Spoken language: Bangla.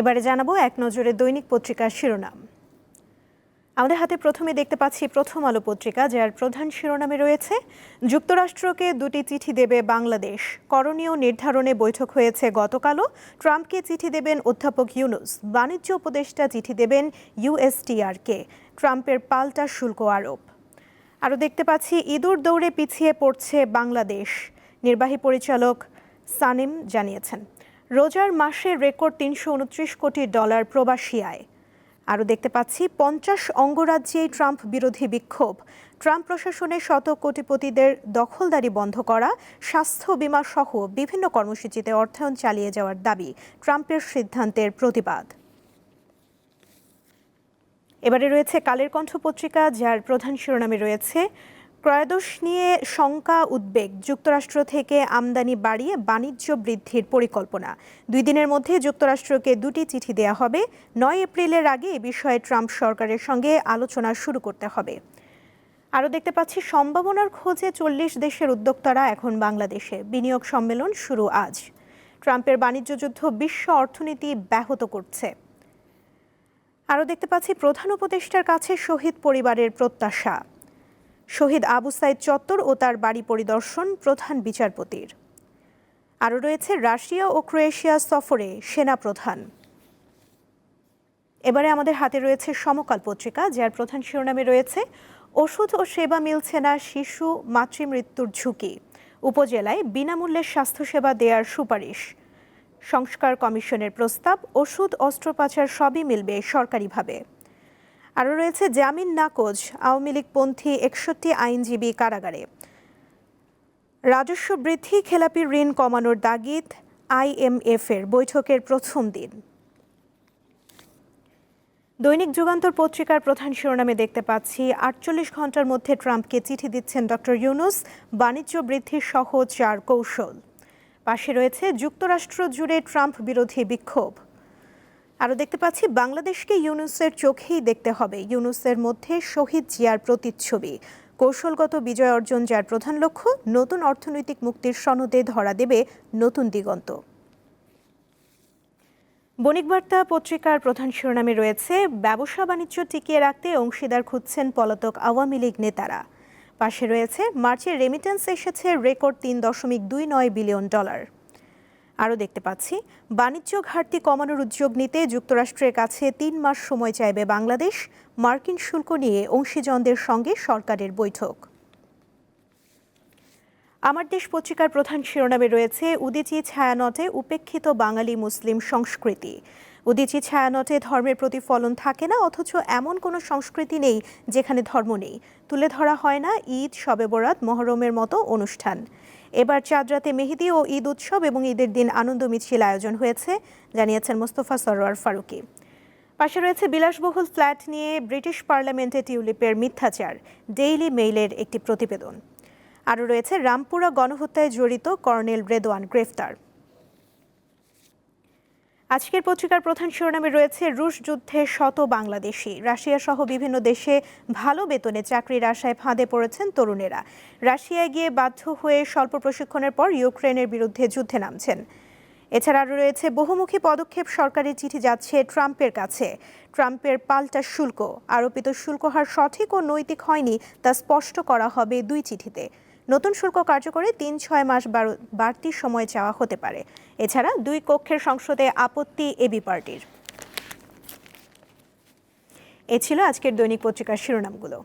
এবারে জানাব এক নজরে দৈনিক পত্রিকার শিরোনাম। আমাদের হাতে প্রথমে দেখতে পাচ্ছি প্রথম আলো পত্রিকা, যার প্রধান শিরোনামে রয়েছে, যুক্তরাষ্ট্রকে দুটি চিঠি দেবে বাংলাদেশ। করণীয় নির্ধারণে বৈঠক হয়েছে গতকালও। ট্রাম্পকে চিঠি দেবেন অধ্যাপক ইউনুস। বাণিজ্য উপদেষ্টা চিঠি দেবেন ইউএসটিআরকে ট্রাম্পের পাল্টা শুল্ক আরোপ। আরও দেখতে পাচ্ছি, ইঁদুর দৌড়ে পিছিয়ে পড়ছে বাংলাদেশ। নির্বাহী পরিচালক সানিম জানিয়েছেন। রোজার মাসে রেকর্ড তিনশো উনত্রিশ কোটি ডলার প্রবাসী আয়। আরও দেখতে পাচ্ছি, পঞ্চাশ অঙ্গরাজ্যেই ট্রাম্প বিরোধী বিক্ষোভ। ট্রাম্প প্রশাসনের শত কোটিপতিদের দখলদারি বন্ধ করা, স্বাস্থ্য বিমা সহ বিভিন্ন কর্মসূচিতে অর্থায়ন চালিয়ে যাওয়ার দাবি ট্রাম্পের সিদ্ধান্তের প্রতিবাদ। এবারে রয়েছে কালের কণ্ঠ পত্রিকা যার প্রধান শিরোনামে রয়েছে ক্রয়োদশ নিয়ে শঙ্কা, উদ্বেগ যুক্তরাষ্ট্র থেকে আমদানি বাড়িয়ে বাণিজ্য বৃদ্ধির পরিকল্পনা। দুই দিনের মধ্যে যুক্তরাষ্ট্রকে দুটি চিঠি দেয়া হবে। নয় এপ্রিলের আগে এ বিষয়ে ট্রাম্প সরকারের সঙ্গে আলোচনা শুরু করতে হবে। আরও দেখতে পাচ্ছি, সম্ভাবনার খোঁজে চল্লিশ দেশের উদ্যোক্তারা এখন বাংলাদেশে। বিনিয়োগ সম্মেলন শুরু আজ। ট্রাম্পের বাণিজ্য যুদ্ধ বিশ্ব অর্থনীতি ব্যাহত করছে। আরও দেখতে পাচ্ছি, প্রধান উপদেষ্টার কাছে শহীদ পরিবারের প্রত্যাশা। শহীদ আবু সাইদ চত্বর ও তার বাড়ি পরিদর্শন প্রধান বিচারপতির। আরও রয়েছে রাশিয়া ও ক্রোয়েশিয়া সফরে সেনা প্রধান। এবারে আমাদের হাতে রয়েছে সমকাল পত্রিকা, যার প্রধান শিরোনামে রয়েছে, ওষুধ ও সেবা মিলছে না শিশু, মাতৃমৃত্যুর ঝুঁকি। উপজেলায় বিনামূল্যে স্বাস্থ্যসেবা দেওয়ার সুপারিশ। সংস্কার কমিশনের প্রস্তাব, ওষুধ, অস্ত্রোপচার সবই মিলবে সরকারিভাবে। আরও রয়েছে জামিন নাকচ, আওয়ামী লীগপন্থী একষট্টি আইনজীবী কারাগারে। রাজস্ব বৃদ্ধি খেলাপি ঋণ কমানোর দাগিদ আইএমএফ এর বৈঠকের প্রথম দিন। দৈনিক যুগান্তর পত্রিকার প্রধান শিরোনামে দেখতে পাচ্ছি, আটচল্লিশ ঘণ্টার মধ্যে ট্রাম্পকে চিঠি দিচ্ছেন ডক্টর ইউনুস, বাণিজ্য বৃদ্ধির সহ চার কৌশল। পাশে রয়েছে যুক্তরাষ্ট্র জুড়ে ট্রাম্প বিরোধী বিক্ষোভ। আরও দেখতে পাচ্ছি, বাংলাদেশকে ইউনুসের চোখেই দেখতে হবে। ইউনুসের মধ্যে শহীদ জিয়ার প্রতিচ্ছবি। কৌশলগত বিজয় অর্জন যার প্রধান লক্ষ্য, নতুন অর্থনৈতিক মুক্তির সনদে ধরা দেবে নতুন দিগন্ত। বণিকবার্তা পত্রিকার প্রধান শিরোনামে রয়েছে, ব্যবসা বাণিজ্য টিকিয়ে রাখতে অংশীদার খুঁজছেন পলাতক আওয়ামী লীগ নেতারা। পাশে রয়েছে মার্চের রেমিটেন্স এসেছে রেকর্ড তিন দশমিক দুই নয় বিলিয়ন ডলার। আরও দেখতে পাচ্ছি। বাণিজ্য ঘাটতি কমানোর উদ্যোগ নিতে যুক্তরাষ্ট্রের কাছে তিন মাস সময় চাইবে বাংলাদেশ। মার্কিন শুল্ক নিয়ে অংশীজনদের সঙ্গে সরকারের বৈঠক। আমার দেশ পত্রিকার প্রধান শিরোনামে রয়েছে উদিচি ছায়ানটে উপেক্ষিত বাঙালি মুসলিম সংস্কৃতি। উদিচি ছায়ানটে ধর্মের প্রতিফলন থাকে না, অথচ এমন কোনো সংস্কৃতি নেই যেখানে ধর্ম নেই। তুলে ধরা হয় না ঈদ, শবে বরাত, মহরমের মতো অনুষ্ঠান। এবার চাঁদরাতে মেহেদি ও ঈদ উৎসব এবং ঈদের দিন আনন্দ মিছিল আয়োজন হয়েছে, জানিয়েছেন মোস্তফা সরোয়ার ফারুকি। পাশে রয়েছে বিলাসবহুল ফ্ল্যাট নিয়ে ব্রিটিশ পার্লামেন্টে টিউলিপের মিথ্যাচার, ডেইলি মেইলের একটি প্রতিবেদন। আরও রয়েছে, রামপুরা গণহত্যায় জড়িত কর্নেল রেদওয়ান গ্রেফতার। আজকের পত্রিকার প্রধান শিরোনামে রয়েছে রুশ যুদ্ধে শত বাংলাদেশি। রাশিয়া সহ বিভিন্ন দেশে ভালো বেতনে চাকরির আশায় ফাঁদে পড়েছেন তরুণেরা। রাশিয়ায় গিয়ে বাধ্য হয়ে স্বল্প প্রশিক্ষণের পর ইউক্রেনের বিরুদ্ধে যুদ্ধে নামছেন। এছাড়া রয়েছে বহুমুখী পদক্ষেপ, সরকারি চিঠি যাচ্ছে ট্রাম্পের কাছে। ট্রাম্পের পাল্টা শুল্ক, আরোপিত শুল্ক হার সঠিক ও নৈতিক হয়নি তা স্পষ্ট করা হবে দুই চিঠিতে। নতুন শুল্ক কার্যকরে তিন, ছয় মাস বাড়তি সময় চাওয়া হতে পারে। এছাড়া দুই কক্ষের সংসদে আপত্তি এবি পার্টির। এ ছিল আজকের দৈনিক পত্রিকার শিরোনামগুলো।